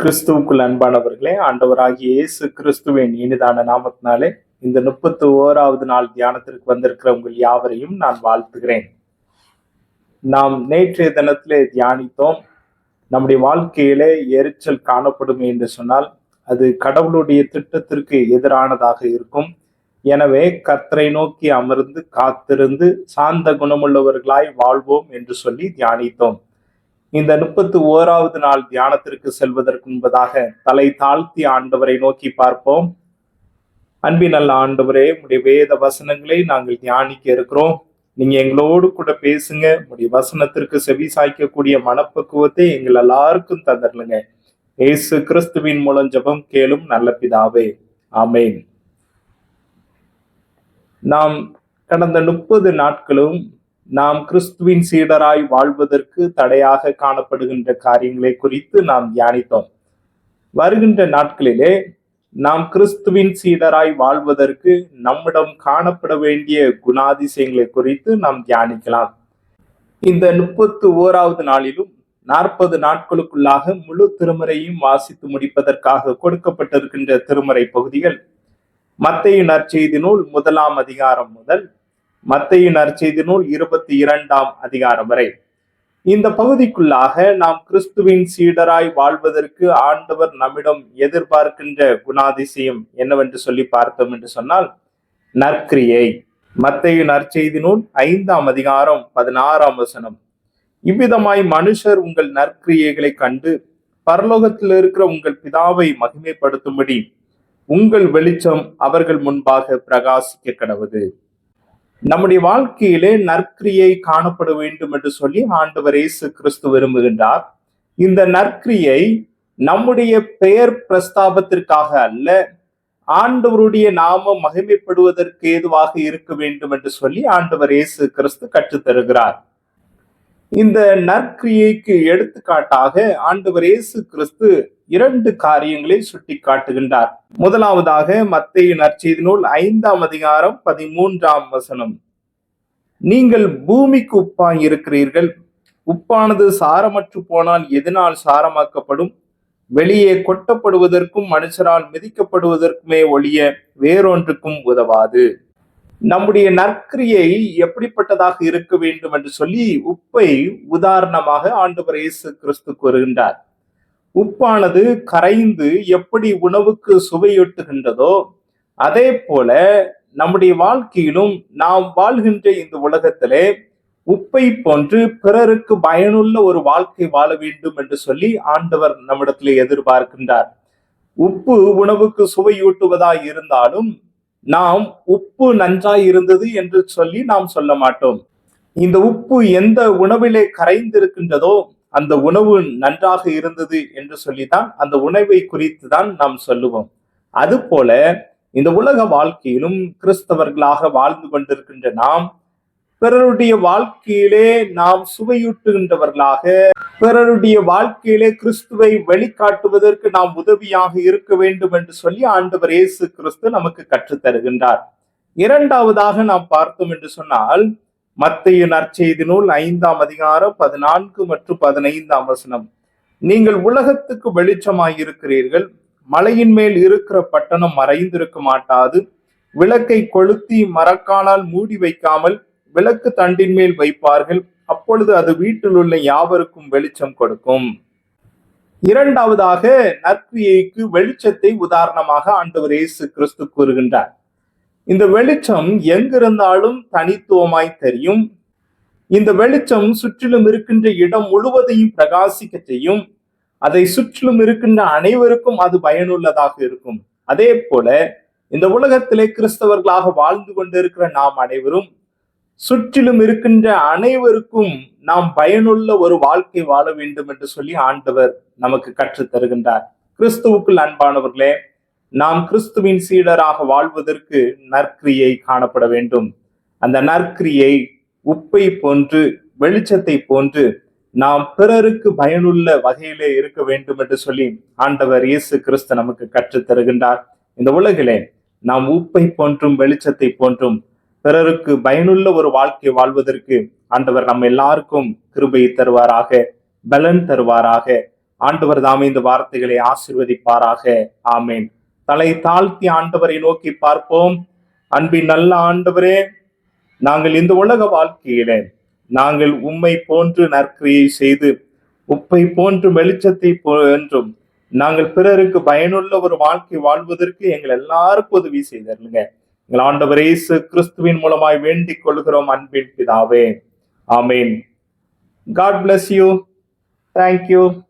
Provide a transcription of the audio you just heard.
கிறிஸ்துவுக்குள் அன்பானவர்களே ஆண்டவராகிய இயேசு கிறிஸ்துவின் இனிதான நாமத்தினாலே இந்த முப்பத்தி ஓராவது நாள் தியானத்திற்கு வந்திருக்கிற உங்கள் யாவரையும் நான் வாழ்த்துகிறேன். நாம் நேற்றைய தினத்திலே தியானித்தோம். நம்முடைய வாழ்க்கையிலே எரிச்சல் காணப்படும் என்று சொன்னால் அது கடவுளுடைய திட்டத்திற்கு எதிரானதாக இருக்கும். எனவே கத்தரை நோக்கி அமர்ந்து காத்திருந்து சாந்த குணமுள்ளவர்களாய் வாழ்வோம் என்று சொல்லி தியானித்தோம். இந்த முப்பத்தி ஓராவது நாள் தியானத்திற்கு செல்வதற்கு முன்பதாக தலை தாழ்த்தி ஆண்டவரை நோக்கி பார்ப்போம். அன்பின் நல்ல ஆண்டவரே உடைய வேத வசனங்களை நாங்கள் தியானிக்க இருக்கிறோம். நீங்க எங்களோடு கூட பேசுங்க. உடைய வசனத்திற்கு செவி சாய்க்கக்கூடிய மனப்பக்குவத்தை எங்கள் எல்லாருக்கும் தந்துடலுங்க இயேசு கிறிஸ்துவின் மூலம் ஜெபம் கேளும் நல்ல பிதாவே. ஆமேன். நாம் கடந்த முப்பது நாட்களும் நாம் கிறிஸ்துவின் சீடராய் வாழ்வதற்கு தடையாக காணப்படுகின்ற காரியங்களை குறித்து நாம் தியானித்தோம். வருகின்ற நாட்களிலே நாம் கிறிஸ்துவின் சீடராய் வாழ்வதற்கு நம்மிடம் காணப்பட வேண்டிய குணாதிசயங்களை குறித்து நாம் தியானிக்கலாம். இந்த முப்பத்து ஓராவது நாளிலும் நாற்பது நாட்களுக்குள்ளாக முழு திருமறையும் வாசித்து முடிப்பதற்காக கொடுக்கப்பட்டிருக்கின்ற திருமறை பகுதிகள் மத்தையின் நற்செய்தி நூல் முதலாம் அதிகாரம் முதல் மத்தையின் நற்செய்தி நூல் இருபத்தி இரண்டாம் அதிகாரம் வரை. இந்த பகுதிக்குள்ளாக நாம் கிறிஸ்துவின் சீடராய் வாழ்வதற்கு ஆண்டவர் நம்மிடம் எதிர்பார்க்கின்ற குணாதிசயம் என்னவென்று சொல்லி பார்த்தோம் என்று சொன்னால் நற்கிரியை. மத்தையின் நற்செய்தி நூல் ஐந்தாம் அதிகாரம் பதினாறாம் வசனம். இவ்விதமாய் மனுஷர் உங்கள் நற்கிரியைகளை கண்டு பரலோகத்தில் இருக்கிற உங்கள் பிதாவை மகிமைப்படுத்தும்படி உங்கள் வெளிச்சம் அவர்கள் முன்பாக பிரகாசிக்க கடவுது. நம்முடைய வாழ்க்கையிலே நற்கிரியை காணப்பட வேண்டும் என்று சொல்லி ஆண்டவர் இயேசு கிறிஸ்து விரும்புகின்றார். இந்த நற்கிரியை நம்முடைய பெயர் பிரஸ்தாபத்திற்காக அல்ல ஆண்டவருடைய நாமம் மகிமைப்படுவதற்கு ஏதுவாக இருக்க வேண்டும் என்று சொல்லி ஆண்டவர் இயேசு கிறிஸ்து கற்றுத் தருகிறார் இந்த நற்கிரியைக்கு எடுத்துக்காட்டாக ஆண்டவர் இயேசு கிறிஸ்து இரண்டு காரியங்களை சுட்டி காட்டுகின்றார் முதலாவதாக மத்திய நற்செய்தி நூல் ஐந்தாம் அதிகாரம் பதிமூன்றாம் வசனம். நீங்கள் பூமிக்கு உப்பாய் இருக்கிறீர்கள். உப்பானது சாரமற்று போனால் எதனால் சாரமாக்கப்படும்? வெளியே கொட்டப்படுவதற்கும் மனுஷரால் மிதிக்கப்படுவதற்குமே ஒழிய வேறொன்றுக்கும் உதவாது. நம்முடைய நற்கிரியை எப்படிப்பட்டதாக இருக்க வேண்டும் என்று சொல்லி உப்பை உதாரணமாக ஆண்டவர் இயேசு கிறிஸ்து கூறுகின்றார். உப்பானது கரைந்து எப்படி உணவுக்கு சுவையூட்டுகின்றதோ அதே போல நம்முடைய வாழ்க்கையிலும் நாம் வாழ்கின்ற இந்த உலகத்திலே உப்பை போன்று பிறருக்கு பயனுள்ள ஒரு வாழ்க்கை வாழ வேண்டும் என்று சொல்லி ஆண்டவர் நம்மிடத்திலே எதிர்பார்க்கின்றார். உப்பு உணவுக்கு சுவையூட்டுவதாய் இருந்தாலும் நாம் உப்பு நன்றாய் இருந்தது என்று சொல்லி நாம் சொல்ல மாட்டோம். இந்த உப்பு எந்த உணவிலே கரைந்திருக்கின்றதோ அந்த உணவு நன்றாக இருந்தது என்று சொல்லித்தான் அந்த உணவை குறித்து தான் நாம் சொல்லுவோம். அதுபோல இந்த உலக வாழ்க்கையிலும் கிறிஸ்தவர்களாக வாழ்ந்து கொண்டிருக்கின்ற நாம் பிறருடைய வாழ்க்கையிலே நாம் சுவையூட்டுகின்றவர்களாக பிறருடைய வாழ்க்கையிலே கிறிஸ்துவை வெளிக்காட்டுவதற்கு நாம் உதவியாக இருக்க வேண்டும் என்று சொல்லி ஆண்டவர் இயேசு கிறிஸ்து நமக்கு கற்றுத்தருகின்றார். இரண்டாவதாக நாம் பார்த்தோம் என்று சொன்னால் மத்திய நற்செய்தி நூல் ஐந்தாம் அதிகாரம் பதினான்கு மற்றும் பதினைந்தாம் வசனம். நீங்கள் உலகத்துக்கு வெளிச்சமாயிருக்கிறீர்கள் மலையின் மேல் இருக்கிற பட்டணம் மறைந்திருக்க மாட்டாது விளக்கை கொளுத்தி மரக்காலால் மூடி வைக்காமல் விளக்கு தண்டின் மேல் வைப்பார்கள் அப்பொழுது அது வீட்டில் உள்ள யாவருக்கும் வெளிச்சம் கொடுக்கும். இரண்டாவதாக நற்கிரியைக்கு வெளிச்சத்தை உதாரணமாக ஆண்டவர் இயேசு கிறிஸ்து கூறுகின்றார். இந்த வெளிச்சம் எங்கிருந்தாலும் தனித்துவமாய் தெரியும். இந்த வெளிச்சம் சுற்றிலும் இருக்கின்ற இடம் முழுவதையும் பிரகாசிக்க செய்யும். அதை சுற்றிலும் இருக்கின்ற அனைவருக்கும் அது பயனுள்ளதாக இருக்கும். அதே போல இந்த உலகத்திலே கிறிஸ்தவர்களாக வாழ்ந்து கொண்டிருக்கிற நாம் அனைவரும் சுற்றிலும் இருக்கின்ற அனைவருக்கும் நாம் பயனுள்ள ஒரு வாழ்க்கை வாழ வேண்டும் என்று சொல்லி ஆண்டவர் நமக்கு கற்றுத் தருகின்றார். கிறிஸ்துவுக்குள் அன்பானவர்களே நாம் கிறிஸ்துவின் சீடராக வாழ்வதற்கு நற்கிரியை காணப்பட வேண்டும். அந்த நற்கிரியை உப்பை போன்று வெளிச்சத்தை போன்று நாம் பிறருக்கு பயனுள்ள வகையிலே இருக்க வேண்டும் என்று சொல்லி ஆண்டவர் இயேசு கிறிஸ்து நமக்கு கற்றுத் தருகின்றார். இந்த உலகிலே நாம் உப்பை போன்றும் வெளிச்சத்தை போன்றும் பிறருக்கு பயனுள்ள ஒரு வாழ்க்கை வாழ்வதற்கு ஆண்டவர் நம்ம எல்லாருக்கும் கிருபை தருவாராக பலன் தருவாராக. ஆண்டவர் தாமே இந்த வார்த்தைகளை ஆசிர்வதிப்பாராக. ஆமேன். தலை தாழ்த்தி ஆண்டவரை நோக்கி பார்ப்போம். அன்பின் நல்ல ஆண்டவரே நாங்கள் இந்த உலக வாழ்க்கையில நாங்கள் உம்மை போன்று நற்கிரியை செய்து உப்பை போன்று வெளிச்சத்தை போன்றும் நாங்கள் பிறருக்கு பயனுள்ள ஒரு வாழ்க்கை வாழ்வதற்கு எங்கள் எல்லாருக்கும் உதவி செய்தருங்க எங்கள் ஆண்டவர் இயேசு கிறிஸ்துவின் மூலமாய் வேண்டிக் கொள்கிறோம் அன்பின் பிதாவே. ஆமீன். God bless you thank you